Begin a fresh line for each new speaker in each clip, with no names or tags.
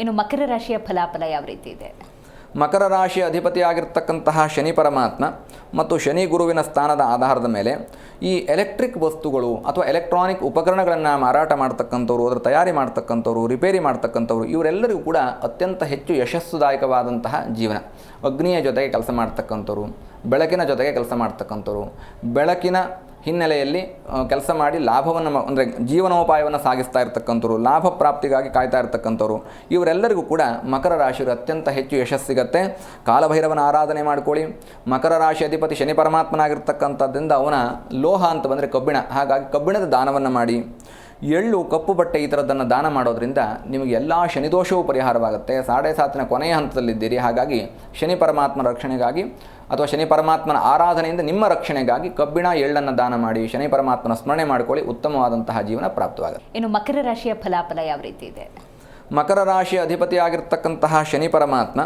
ಇನ್ನು ಮಕರ ರಾಶಿಯ ಫಲಾಫಲ ಯಾವ ರೀತಿ ಇದೆ?
ಮಕರ ರಾಶಿಯ ಅಧಿಪತಿಯಾಗಿರ್ತಕ್ಕಂತಹ ಶನಿ ಪರಮಾತ್ಮ ಮತ್ತು ಶನಿ ಗುರುವಿನ ಸ್ಥಾನದ ಆಧಾರದ ಮೇಲೆ ಈ ಎಲೆಕ್ಟ್ರಿಕ್ ವಸ್ತುಗಳು ಅಥವಾ ಎಲೆಕ್ಟ್ರಾನಿಕ್ ಉಪಕರಣಗಳನ್ನು ಮಾರಾಟ ಮಾಡ್ತಕ್ಕಂಥವ್ರು, ಅದರ ತಯಾರಿ ಮಾಡ್ತಕ್ಕಂಥವ್ರು, ರಿಪೇರಿ ಮಾಡ್ತಕ್ಕಂಥವ್ರು ಇವರೆಲ್ಲರಿಗೂ ಕೂಡ ಅತ್ಯಂತ ಹೆಚ್ಚು ಯಶಸ್ಸುದಾಯಕವಾದಂತಹ ಜೀವನ. ಅಗ್ನಿಯ ಜೊತೆಗೆ ಕೆಲಸ ಮಾಡ್ತಕ್ಕಂಥವ್ರು, ಬೆಳಕಿನ ಜೊತೆಗೆ ಕೆಲಸ ಮಾಡ್ತಕ್ಕಂಥವ್ರು, ಬೆಳಕಿನ ಹಿನ್ನೆಲೆಯಲ್ಲಿ ಕೆಲಸ ಮಾಡಿ ಲಾಭವನ್ನು ಅಂದರೆ ಜೀವನೋಪಾಯವನ್ನು ಸಾಗಿಸ್ತಾ ಇರತಕ್ಕಂಥವ್ರು, ಲಾಭ ಪ್ರಾಪ್ತಿಗಾಗಿ ಕಾಯ್ತಾ ಇರತಕ್ಕಂಥವ್ರು, ಇವರೆಲ್ಲರಿಗೂ ಕೂಡ ಮಕರ ರಾಶಿಯವರು ಅತ್ಯಂತ ಹೆಚ್ಚು ಯಶಸ್ಸು ಸಿಗತ್ತೆ ಕಾಲಭೈರವನ ಆರಾಧನೆ ಮಾಡ್ಕೊಳ್ಳಿ. ಮಕರ ರಾಶಿ ಅಧಿಪತಿ ಶನಿ ಪರಮಾತ್ಮನಾಗಿರ್ತಕ್ಕಂಥದ್ದರಿಂದ ಅವನ ಲೋಹ ಅಂತ ಬಂದರೆ ಕಬ್ಬಿಣ. ಹಾಗಾಗಿ ಕಬ್ಬಿಣದ ದಾನವನ್ನು ಮಾಡಿ. ಎಳ್ಳು, ಕಪ್ಪು ಬಟ್ಟೆ ಈ ಥರದ್ದನ್ನು ದಾನ ಮಾಡೋದ್ರಿಂದ ನಿಮಗೆ ಎಲ್ಲ ಶನಿದೋಷವೂ ಪರಿಹಾರವಾಗುತ್ತೆ. ಸಾಡೆ ಸಾತಿನ ಕೊನೆಯ ಹಂತದಲ್ಲಿದ್ದೀರಿ. ಹಾಗಾಗಿ ಶನಿ ಪರಮಾತ್ಮ ರಕ್ಷಣೆಗಾಗಿ ಅಥವಾ ಶನಿ ಪರಮಾತ್ಮನ ಆರಾಧನೆಯಿಂದ ನಿಮ್ಮ ರಕ್ಷಣೆಗಾಗಿ ಕಬ್ಬಿಣ ಎಳ್ಳನ್ನು ದಾನ ಮಾಡಿ ಶನಿ ಪರಮಾತ್ಮನ ಸ್ಮರಣೆ ಮಾಡಿಕೊಳ್ಳಿ. ಉತ್ತಮವಾದಂತಹ ಜೀವನ ಪ್ರಾಪ್ತವಾಗುತ್ತೆ
ಇನ್ನು ಮಕರ ರಾಶಿಯ ಫಲಾಫಲ ಯಾವ ರೀತಿ ಇದೆ?
ಮಕರ ರಾಶಿಯ ಅಧಿಪತಿಯಾಗಿರ್ತಕ್ಕಂತಹ ಶನಿ ಪರಮಾತ್ಮ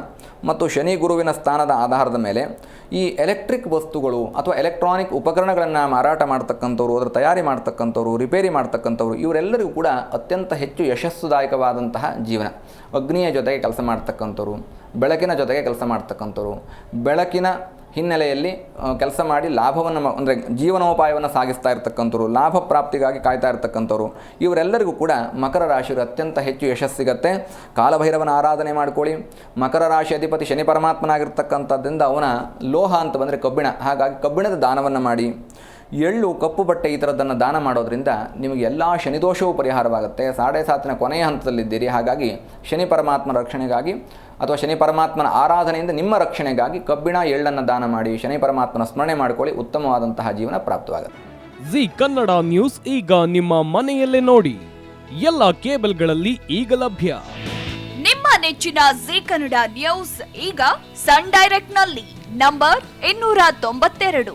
ಮತ್ತು ಶನಿ ಗುರುವಿನ ಸ್ಥಾನದ ಆಧಾರದ ಮೇಲೆ ಈ ಎಲೆಕ್ಟ್ರಿಕ್ ವಸ್ತುಗಳು ಅಥವಾ ಎಲೆಕ್ಟ್ರಾನಿಕ್ ಉಪಕರಣಗಳನ್ನು ಮಾರಾಟ ಮಾಡ್ತಕ್ಕಂಥವ್ರು ಅದರ ತಯಾರಿ ಮಾಡ್ತಕ್ಕಂಥವ್ರು ರಿಪೇರಿ ಮಾಡ್ತಕ್ಕಂಥವ್ರು ಇವರೆಲ್ಲರಿಗೂ ಕೂಡ ಅತ್ಯಂತ ಹೆಚ್ಚು ಯಶಸ್ಸುದಾಯಕವಾದಂತಹ ಜೀವನ. ಅಗ್ನಿಯ ಜೊತೆಗೆ ಕೆಲಸ ಮಾಡ್ತಕ್ಕಂಥವ್ರು ಬೆಳಕಿನ ಜೊತೆಗೆ ಕೆಲಸ ಮಾಡ್ತಕ್ಕಂಥವ್ರು ಬೆಳಕಿನ ಹಿನ್ನೆಲೆಯಲ್ಲಿ ಕೆಲಸ ಮಾಡಿ ಲಾಭವನ್ನು ಅಂದರೆ ಜೀವನೋಪಾಯವನ್ನು ಸಾಗಿಸ್ತಾ ಇರ್ತಕ್ಕಂಥವ್ರು, ಲಾಭ ಪ್ರಾಪ್ತಿಗಾಗಿ ಕಾಯ್ತಾ ಇರ್ತಕ್ಕಂಥವ್ರು, ಇವರೆಲ್ಲರಿಗೂ ಕೂಡ ಮಕರ ರಾಶಿಯವರು ಅತ್ಯಂತ ಹೆಚ್ಚು ಯಶಸ್ಸು ಸಿಗತ್ತೆ. ಕಾಲಭೈರವನ ಆರಾಧನೆ ಮಾಡ್ಕೊಳ್ಳಿ. ಮಕರ ರಾಶಿ ಅಧಿಪತಿ ಶನಿ ಪರಮಾತ್ಮನಾಗಿರ್ತಕ್ಕಂಥದ್ದರಿಂದ ಅವನ ಲೋಹ ಅಂತ ಬಂದರೆ ಕಬ್ಬಿಣ. ಹಾಗಾಗಿ ಕಬ್ಬಿಣದ ದಾನವನ್ನು ಮಾಡಿ. ಎಳ್ಳು ಕಪ್ಪು ಬಟ್ಟೆ ಈ ಥರದ್ದನ್ನು ದಾನ ಮಾಡೋದ್ರಿಂದ ನಿಮಗೆ ಎಲ್ಲ ಶನಿದೋಷವೂ ಪರಿಹಾರವಾಗುತ್ತೆ. ಸಾಡೆ ಸಾತಿನ ಕೊನೆಯ ಹಂತದಲ್ಲಿದ್ದೀರಿ. ಹಾಗಾಗಿ ಶನಿ ಪರಮಾತ್ಮನ ರಕ್ಷಣೆಗಾಗಿ ಅಥವಾ ಶನಿ ಪರಮಾತ್ಮನ ಆರಾಧನೆಯಿಂದ ನಿಮ್ಮ ರಕ್ಷಣೆಗಾಗಿ ಕಬ್ಬಿಣ ಎಳ್ಳನ್ನು ದಾನ ಮಾಡಿ ಶನಿ ಪರಮಾತ್ಮನ ಸ್ಮರಣೆ ಮಾಡಿಕೊಳ್ಳಿ. ಉತ್ತಮವಾದಂತಹ ಜೀವನ ಪ್ರಾಪ್ತವಾಗುತ್ತೆ.
ಜಿ ಕನ್ನಡ ನ್ಯೂಸ್ ಈಗ ನಿಮ್ಮ ಮನೆಯಲ್ಲೇ ನೋಡಿ. ಎಲ್ಲ ಕೇಬಲ್ಗಳಲ್ಲಿ ಈಗ ಲಭ್ಯ.
ನಿಮ್ಮ ನೆಚ್ಚಿನ ಜಿ ಕನ್ನಡ ನ್ಯೂಸ್ ಈಗ ಸನ್ ಡೈರೆಕ್ಟ್ನಲ್ಲಿ. ನಂಬರ್ ಇನ್ನೂರ ತೊಂಬತ್ತೆರಡು.